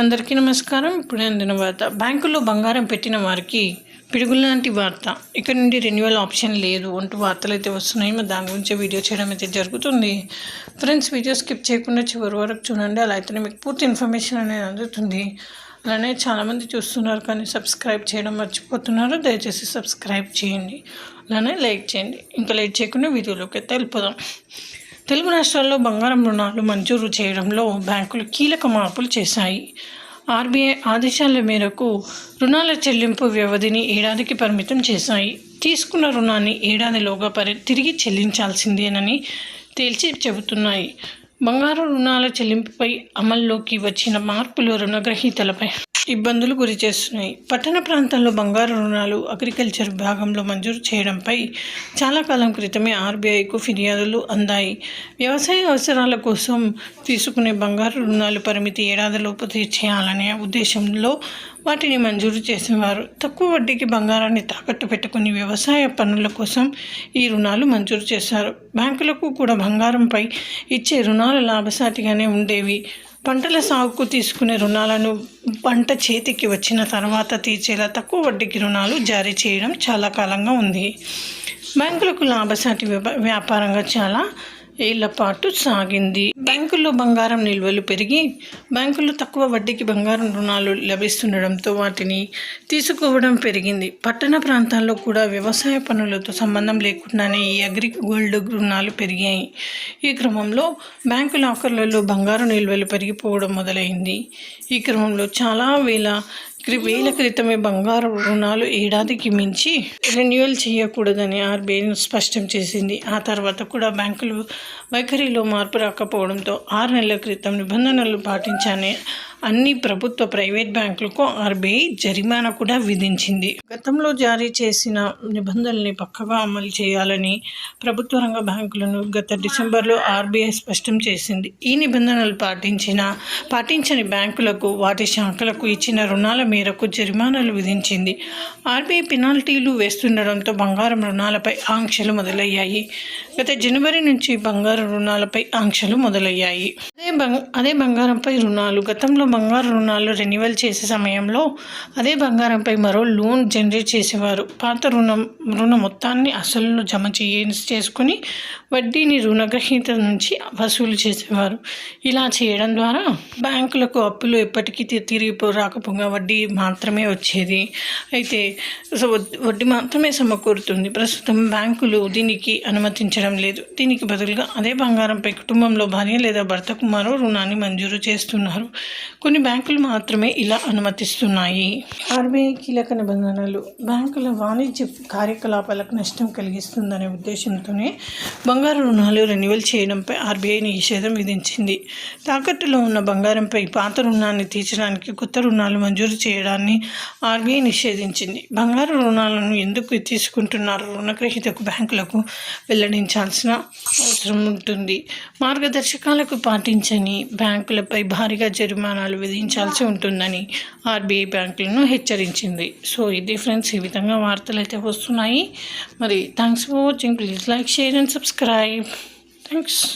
అందరికీ నమస్కారం. ఇప్పుడే అందిన వార్త. బ్యాంకులో బంగారం పెట్టిన వారికి పిడుగులాంటి వార్త. ఇక్కడ నుండి రెన్యువల్ ఆప్షన్ లేదు. అంటూ వార్తలు అయితే వస్తున్నాయి. మరి దాని గురించి వీడియో చేయడం అయితే జరుగుతుంది. ఫ్రెండ్స్ వీడియో స్కిప్ చేయకుండా చివరి వరకు చూడండి. అలా అయితేనే మీకు పూర్తి ఇన్ఫర్మేషన్ అనేది అందుతుంది. అలానే చాలామంది చూస్తున్నారు కానీ సబ్స్క్రైబ్ చేయడం మర్చిపోతున్నారు. దయచేసి సబ్స్క్రైబ్ చేయండి. అలానే లైక్ చేయండి. ఇంకా లైక్ చేయకుండా వీడియోలోకి అయితే వెళ్ళిపోదాం. తెలుగు రాష్ట్రాల్లో బంగారం రుణాలు మంజూరు చేయడంలో బ్యాంకులు కీలక మార్పులు చేశాయి. ఆర్బీఐ ఆదేశాల మేరకు రుణాల చెల్లింపు వ్యవధిని ఏడాదికి పరిమితం చేశాయి. తీసుకున్న రుణాన్ని ఏడాదిలోగా పరి తిరిగి చెల్లించాల్సిందేనని తేల్చి చెబుతున్నాయి. బంగారు రుణాల చెల్లింపుపై అమల్లోకి వచ్చిన మార్పులు రుణగ్రహీతలపై ఇబ్బందులు గురి చేస్తున్నాయి. పట్టణ ప్రాంతాల్లో బంగారు రుణాలు అగ్రికల్చర్ విభాగంలో మంజూరు చేయడంపై చాలా కాలం క్రితమే ఆర్బీఐకు ఫిర్యాదులు అందాయి. వ్యవసాయ అవసరాల కోసం తీసుకునే బంగారు రుణాలు పరిమితి ఏడాదిలోపు తీర్చేయాలనే ఉద్దేశంలో వాటిని మంజూరు చేసేవారు. తక్కువ వడ్డీకి బంగారాన్ని తాకట్టు పెట్టుకుని వ్యవసాయ పనుల కోసం ఈ రుణాలు మంజూరు చేశారు. బ్యాంకులకు కూడా బంగారంపై ఇచ్చే రుణాలు లాభసాటిగానే ఉండేవి. పంటల సాగుకు తీసుకునే రుణాలను పంట చేతికి వచ్చిన తర్వాత తీర్చేలా తక్కువ వడ్డీకి రుణాలు జారీ చేయడం చాలా కాలంగా ఉంది. బ్యాంకులకు లాభసాటి వ్యాపారంగా చాలా ఏళ్ళ పాటు సాగింది. బ్యాంకుల్లో బంగారం నిల్వలు పెరిగి బ్యాంకుల్లో తక్కువ వడ్డీకి బంగారం రుణాలు లభిస్తుండడంతో వాటిని తీసుకోవడం పెరిగింది. పట్టణ ప్రాంతాల్లో కూడా వ్యవసాయ పనులతో సంబంధం లేకుండానే ఈ అగ్రి గోల్డ్ రుణాలు పెరిగాయి. ఈ క్రమంలో బ్యాంకు లాకర్లలో బంగారు నిల్వలు పెరిగిపోవడం మొదలైంది. ఈ క్రమంలో చాలా వేల వేల క్రితమే బంగారు రుణాలు ఏడాదికి మించి రెన్యువల్ చేయకూడదని ఆర్బీఐ స్పష్టం చేసింది. ఆ తర్వాత కూడా బ్యాంకులు వైఖరిలో మార్పు రాకపోవడంతో ఆరు నెలల క్రితం నిబంధనలు పాటించాలని అన్ని ప్రభుత్వ ప్రైవేట్ బ్యాంకులకు ఆర్బీఐ జరిమానా కూడా విధించింది. గతంలో జారీ చేసిన నిబంధనల్ని పక్కగా అమలు చేయాలని ప్రభుత్వ రంగ బ్యాంకులను గత డిసెంబర్లో ఆర్బీఐ స్పష్టం చేసింది. ఈ నిబంధనలు పాటించిన పాటించని బ్యాంకులకు వాటి శాఖలకు ఇచ్చిన రుణాల మేరకు జరిమానాలు విధించింది. ఆర్బీఐ పెనాల్టీలు వేస్తుండడంతో బంగారం రుణాలపై ఆంక్షలు మొదలయ్యాయి. గత జనవరి నుంచి బంగారు రుణాలపై ఆంక్షలు మొదలయ్యాయి. అదే బంగ అదే బంగారంపై రుణాలు గతంలో బంగారు రుణాలు రెన్యువల్ చేసే సమయంలో అదే బంగారంపై మరో లోన్ జనరేట్ చేసేవారు. పాత రుణం రుణ మొత్తాన్ని అసలు జమ చేయ చేసుకుని వడ్డీని రుణగ్రహీత నుంచి వసూలు చేసేవారు. ఇలా చేయడం ద్వారా బ్యాంకులకు అప్పులు ఎప్పటికీ తిరిగి రాకపోగా వడ్డీ మాత్రమే వచ్చేది. అయితే వడ్డీ మాత్రమే సమకూరుతుంది. ప్రస్తుతం బ్యాంకులు దీనికి అనుమతించడం లేదు. దీనికి బదులుగా అదే బంగారంపై కుటుంబంలో భార్య లేదా భర్తకు మరో రుణాన్ని మంజూరు చేస్తున్నారు. కొన్ని బ్యాంకులు మాత్రమే ఇలా అనుమతిస్తున్నాయి. ఆర్బీఐ కీలక నిబంధనలు. బ్యాంకుల వాణిజ్య కార్యకలాపాలకు నష్టం కలిగిస్తుందనే ఉద్దేశంతోనే బంగారు రుణాలు రెన్యువల్ చేయడంపై ఆర్బీఐ నిషేధం విధించింది. తాకట్టులో ఉన్న బంగారంపై పాత రుణాన్ని తీర్చడానికి కొత్త రుణాలు మంజూరు చేయడాన్ని ఆర్బీఐ నిషేధించింది. బంగారు రుణాలను ఎందుకు తీసుకుంటున్నారో? రుణగ్రహీతకు బ్యాంకులకు వెల్లడించాల్సిన అవసరం ఉంటుంది. మార్గదర్శకాలకు పాటించని బ్యాంకులపై భారీగా జరిమానా జరిమానాలు విధించాల్సి ఉంటుందని ఆర్బీఐ బ్యాంకులను హెచ్చరించింది. సో ఇది ఫ్రెండ్స్ ఈ విధంగా వార్తలు అయితే వస్తున్నాయి. మరి thanks for watching. Please like share and subscribe. Thanks